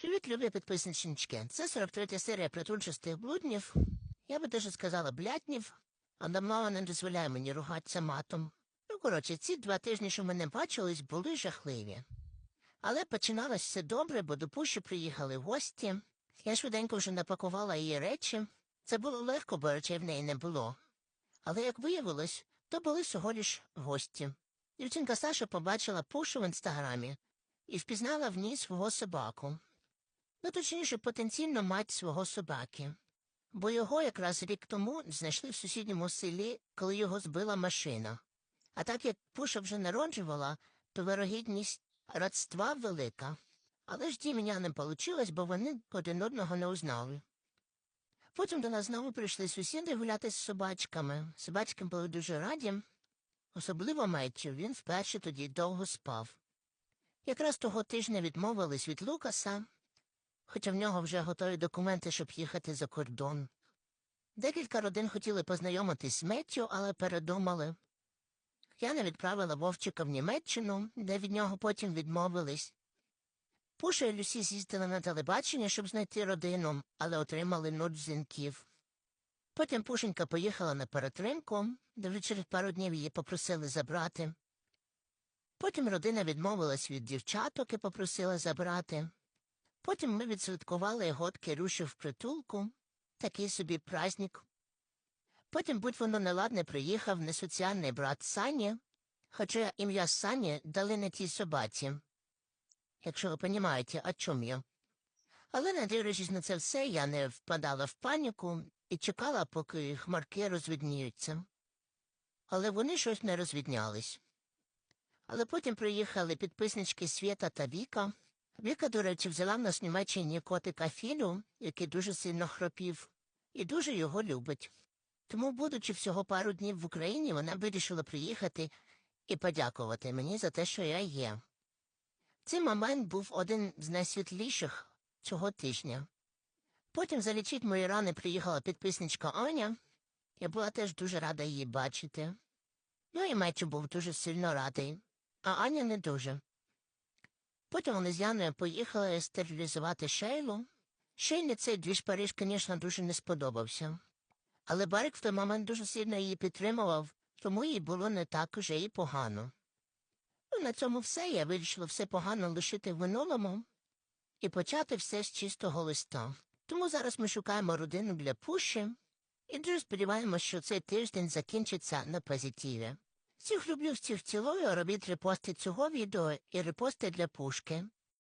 Привіт, любі підписнички. Це 43 серія притульчастих блуднів. Я би даже сказала блятнів, а давно не дозволяє мені ругатися матом. Ну, коротше, ці два тижні, що мене бачились, були жахливі. Але починалось все добре, бо до Пущі приїхали гості. Я швиденько вже напакувала її речі. Це було легко, бо речей в неї не було. Але, як виявилось, то були всього лиш гості. Дівчинка Саша побачила Пушу в інстаграмі і впізнала в ній свого собаку. Ну, точніше, потенційно мать свого собаки. Бо його якраз рік тому знайшли в сусідньому селі, коли його збила машина. А так як Пуша вже народжувала, то вирогідність родства велика. Але ж дім'я не вийшло, бо вони один одного не узнали. Потім до нас знову прийшли сусіди гуляти з собачками. Собачки були дуже раді, особливо Меттю, він вперше тоді довго спав. Якраз того тижня відмовились від Лукаса, хоча в нього вже готові документи, щоб їхати за кордон. Декілька родин хотіли познайомитись з Меттю, але передумали. Яна відправила Вовчика в Німеччину, де від нього потім відмовились. Пуша і Люсі з'їздили на телебачення, щоб знайти родину, але отримали нуль дзвінків. Потім Пушенька поїхала на перетримку, де вже через пару днів її попросили забрати. Потім родина відмовилась від дівчаток і попросила забрати. Потім ми відсвяткували год Кирюші в притулку, такий собі праздник. Потім, будь воно неладне, приїхав несоціальний брат Сані, хоча ім'я Сані дали не тій собаці. Якщо ви розумієте, о чому я. Але, не дивлячись на це все, я не впадала в паніку і чекала, поки хмарки розвідніються. Але вони щось не розвіднялись. Але потім приїхали підписнички Свєта та Віка. Віка, до речі, взяла в нас в Німеччині котика Філю, який дуже сильно хропів, і дуже його любить. Тому, будучи всього пару днів в Україні, вона вирішила приїхати і подякувати мені за те, що я є. Цей момент був один з найсвітліших цього тижня. Потім залічить мої рани приїхала підписничка Аня. Я була теж дуже рада її бачити. Ну і Мечу був дуже сильно радий, а Аня не дуже. Потім вони з Яною поїхали стерилізувати Шейлу. Шейлі цей двіж Париж, звісно, дуже не сподобався. Але Барик в той момент дуже сильно її підтримував, тому їй було не так уже і погано. Ну, на цьому все я вирішила все погано лишити в минулому і почати все з чистого листа. Тому зараз ми шукаємо родину для Пуші і дуже сподіваємося, що цей тиждень закінчиться на позитиві. Всіх люблю, всіх цілую, робіть репости цього відео і репости для пушки.